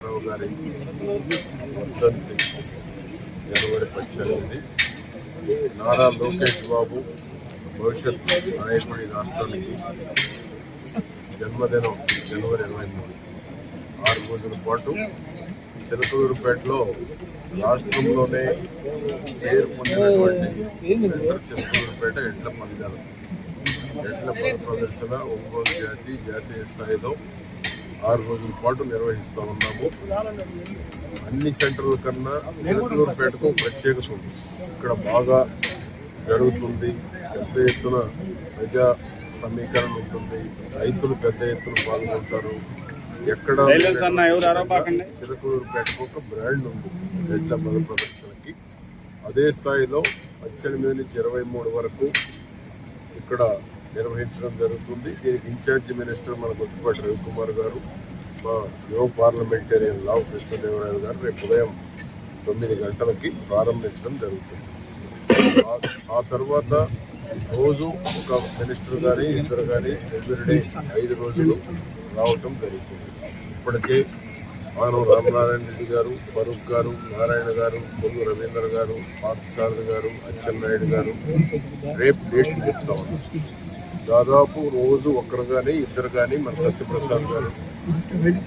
రావు గారి వర్ధంతి జనవరి పద్దెనిమిది. నారా లోకేష్ బాబు భవిష్యత్ నాయకుడి రాష్ట్రానికి జన్మదినం జనవరి ఇరవై మూడు. ఆరు రోజుల పాటు చిలకూరుపేటలో రాష్ట్రంలోనే పేరు పొందినటువంటి సెంటర్ చిలకూరుపేట ఎడ్ల పందాలు ఎడ్ల బల ప్రదర్శన ఒంగోలు జాతి జాతీయ స్థాయిలో ఆరు రోజుల పాటు నిర్వహిస్తూ ఉన్నాము. అన్ని సెంటర్ల కన్నా చిలకలూరుపేటకు ప్రత్యేకత ఉంది. ఇక్కడ బాగా జరుగుతుంది. పెద్ద ఎత్తున ప్రజా సమీకరణ ఉంటుంది. రైతులు పెద్ద ఎత్తున పాల్గొంటారు. ఎక్కడ చిలకలూరుపేటకు ఒక బ్రాండ్ ఉంది. ఎడ్ల బల ప్రదర్శనకి. అదే స్థాయిలో పద్దెనిమిది నుంచి ఇరవై మూడు వరకు ఇక్కడ నిర్వహించడం జరుగుతుంది. దీనికి ఇన్ఛార్జి మినిస్టర్ మన గుర్తుపాటి రవికుమార్ గారు మా యువ పార్లమెంటేరియన్ లావు కృష్ణదేవరాయలు గారు రేపు ఉదయం తొమ్మిది గంటలకి ప్రారంభించడం జరుగుతుంది. ఆ- తర్వాత రోజు ఒక మినిస్టర్ గారి ఇద్దరు కానీ ఎవ్రీడే ఐదు రోజులు రావటం జరుగుతుంది. ఇప్పటికే మానవ రామనారాయణ రెడ్డి గారు ఫరూక్ గారు నారాయణ గారు పొంగు రవీంద్ర గారు పార్థసారథి గారు అచ్చెన్నాయుడు గారు రేపు డేట్ చెప్తా ఉన్నాం. దాదాపు రోజు ఒకరు కానీ ఇద్దరు కానీ మన సత్యప్రసాద్ గారు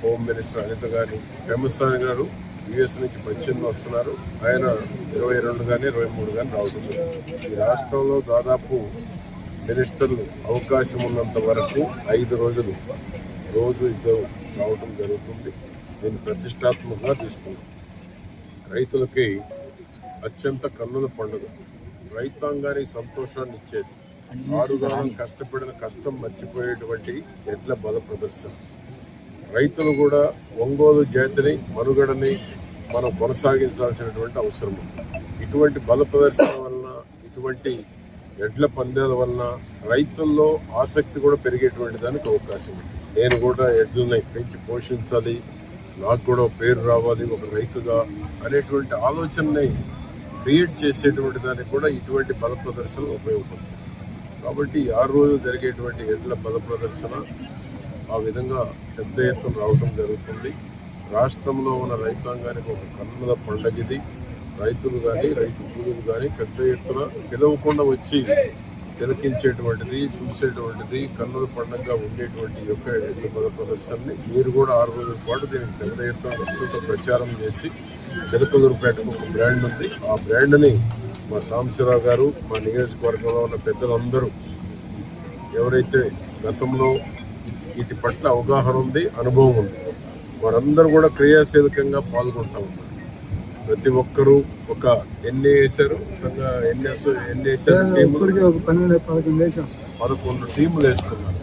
హోమ్ మినిస్టర్ అనిత గారు పెమ్మసాని గారు యుఎస్ నుంచి పశ్చిమ వస్తున్నారు. ఆయన ఇరవై రెండు కానీ ఇరవై మూడు కానీ రావడం ఈ రాష్ట్రంలో దాదాపు మినిస్టర్లు అవకాశం ఉన్నంత వరకు ఐదు రోజులు రోజు ఇద్దరు రావడం జరుగుతుంది. దీన్ని ప్రతిష్టాత్మకంగా తీసుకున్నాం. రైతులకి అత్యంత కన్నుల పండుగ. రైతాంగానికి సంతోషాన్ని ఇచ్చేది. ఆరుగాలం కష్టపడిన కష్టం మర్చిపోయేటువంటి ఎడ్ల బల ప్రదర్శన. రైతులు కూడా ఒంగోలు జాతిని మనుగడని మనం కొనసాగించాల్సినటువంటి అవసరం ఇటువంటి బల ప్రదర్శన వలన ఇటువంటి ఎడ్ల పందాల వలన రైతుల్లో ఆసక్తి కూడా పెరిగేటువంటి దానికి అవకాశం ఉంది. నేను కూడా ఎడ్లని పెంచి పోషించాలి నాకు కూడా పేరు రావాలి ఒక రైతుగా అనేటువంటి ఆలోచనని క్రియేట్ చేసేటువంటి దానికి కూడా ఇటువంటి బల ప్రదర్శనలు ఉపయోగపడుతుంది కాబట్టి ఆరు రోజులు జరిగేటువంటి ఎడ్ల పద ప్రదర్శన ఆ విధంగా పెద్ద ఎత్తున రావడం జరుగుతుంది. రాష్ట్రంలో ఉన్న రైతాంగానికి ఒక కన్నుల పండగ ఇది రైతులు కానీ రైతు కూలీలు కానీ పెద్ద ఎత్తున పిలవకుండా వచ్చి తిలకించేటువంటిది చూసేటువంటిది కన్నుల పండగగా ఉండేటువంటి యొక్క ఎడ్ల పద ప్రదర్శనని మీరు కూడా ఆరు రోజుల పాటు దీనికి పెద్ద ఎత్తున విస్తృత ప్రచారం చేసి చిలకలూరుపేటకు ఒక బ్రాండ్ ఉంది. ఆ బ్రాండ్ని మా సాంబశివరావు గారు మా నియోజకవర్గంలో ఉన్న పెద్దలందరూ ఎవరైతే గతంలో వీటి పట్ల అవగాహన ఉంది అనుభవం ఉంది వారందరూ కూడా క్రియాశీలకంగా పాల్గొంటా ఉన్నారు. ప్రతి ఒక్కరూ ఒక ఎన్ని వేశారు ఎన్ని ఎన్ని వేశారు పదకొండు టీములు వేసుకున్నారు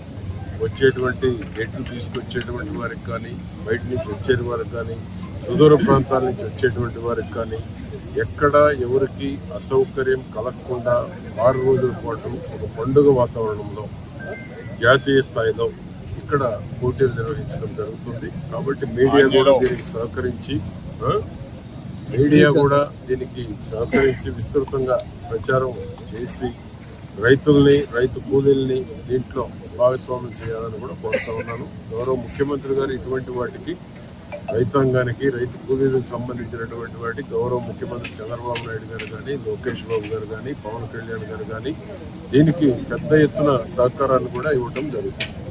వచ్చేటువంటి ఎడ్లు తీసుకొచ్చేటువంటి వారికి కానీ బయట నుంచి వచ్చే వారికి కానీ సుదూర ప్రాంతాల నుంచి వచ్చేటువంటి వారికి కానీ ఎక్కడ ఎవరికి అసౌకర్యం కలగకుండా ఆరు రోజుల పాటు ఒక పండుగ వాతావరణంలో జాతీయ స్థాయిలో ఇక్కడ పోటీలు నిర్వహించడం జరుగుతుంది. కాబట్టి మీడియా కూడా దీనికి సహకరించి మీడియా. కూడా దీనికి సహకరించి విస్తృతంగా ప్రచారం చేసి రైతుల్ని రైతు కూలీల్ని దీంట్లో భాగస్వామ్యం చేయాలని కూడా కోరుతా ఉన్నాను. గౌరవ ముఖ్యమంత్రి గారు ఇటువంటి వాటికి రైతాంగానికి రైతు కూలీలకు సంబంధించినటువంటి వాటి గౌరవ ముఖ్యమంత్రి చంద్రబాబు నాయుడు గారు కానీ లోకేష్ బాబు గారు కానీ పవన్ కళ్యాణ్ గారు కానీ దీనికి పెద్ద ఎత్తున సహకారాన్ని కూడా ఇవ్వటం జరుగుతుంది.